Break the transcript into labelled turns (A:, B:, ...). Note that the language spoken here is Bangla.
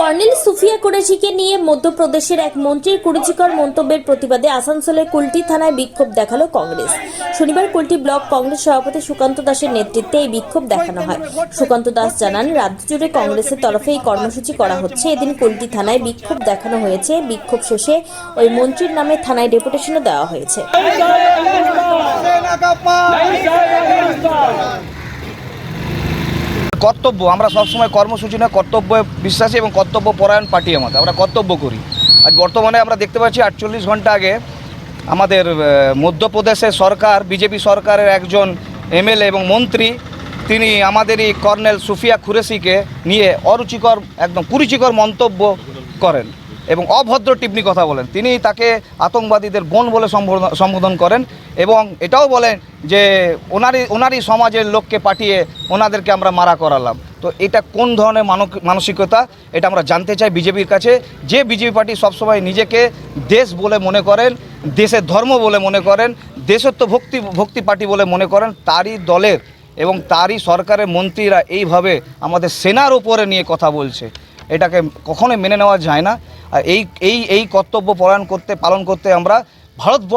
A: কর্নেল সুফিয়া কুরেশিকে নিয়ে মধ্যপ্রদেশের এক মন্ত্রীর কুরুচিকর মন্তব্যের প্রতিবাদে আসানসোলের কুলটি থানায় বিক্ষোভ দেখাল কংগ্রেস। শনিবার কুলটি ব্লক কংগ্রেস সভাপতি সুকান্ত দাসের নেতৃত্বে এই বিক্ষোভ দেখানো হয়। সুকান্ত দাস জানান, রাজ্য জুড়ে কংগ্রেসের তরফে এই কর্মসূচি করা হচ্ছে। এদিন কুলটি থানায় বিক্ষোভ দেখানো হয়েছে। বিক্ষোভ শেষে ওই মন্ত্রীর নামে থানায় ডেপুটেশনও দেওয়া হয়েছে।
B: কর্তব্য, আমরা সবসময় কর্মসূচি নয়, কর্তব্য বিশ্বাসী এবং কর্তব্য পরায়ণ পার্টি আমাদের, আমরা কর্তব্য করি। আজ বর্তমানে আমরা দেখতে পাচ্ছি আটচল্লিশ ঘণ্টা আগে আমাদের মধ্যপ্রদেশের সরকার, বিজেপি সরকারের একজন এমএলএ এবং মন্ত্রী, তিনি আমাদেরই কর্নেল সুফিয়া খুরেশিকে নিয়ে অরুচিকর, একদম কুরুচিকর মন্তব্য করেন। এবং অভদ্র টিপ্পনি কথা বলেন। তিনি তাকে আতঙ্কবাদীদের বোন বলে সম্বোধন- করেন এবং এটাও বলেন যে ওনারই ওনারই সমাজের লোককে পাঠিয়ে ওনাদেরকে আমরা মারা করালাম। তো এটা কোন ধরনের মানসিকতা এটা আমরা জানতে চাই বিজেপির কাছে। যে বিজেপি পার্টি সবসময় নিজেকে দেশ বলে মনে করেন, দেশের ধর্ম বলে মনে করেন, দেশত্ব ভক্তি ভক্তি পার্টি বলে মনে করেন, তারই দলের এবং তারই সরকারের মন্ত্রীরা এইভাবে আমাদের সেনার উপরে নিয়ে কথা বলছে। এটাকে কখনোই মেনে নেওয়া যায় না। এই এই এই কর্তব্য পরায়ণ করতে পালন করতে আমরা ভারত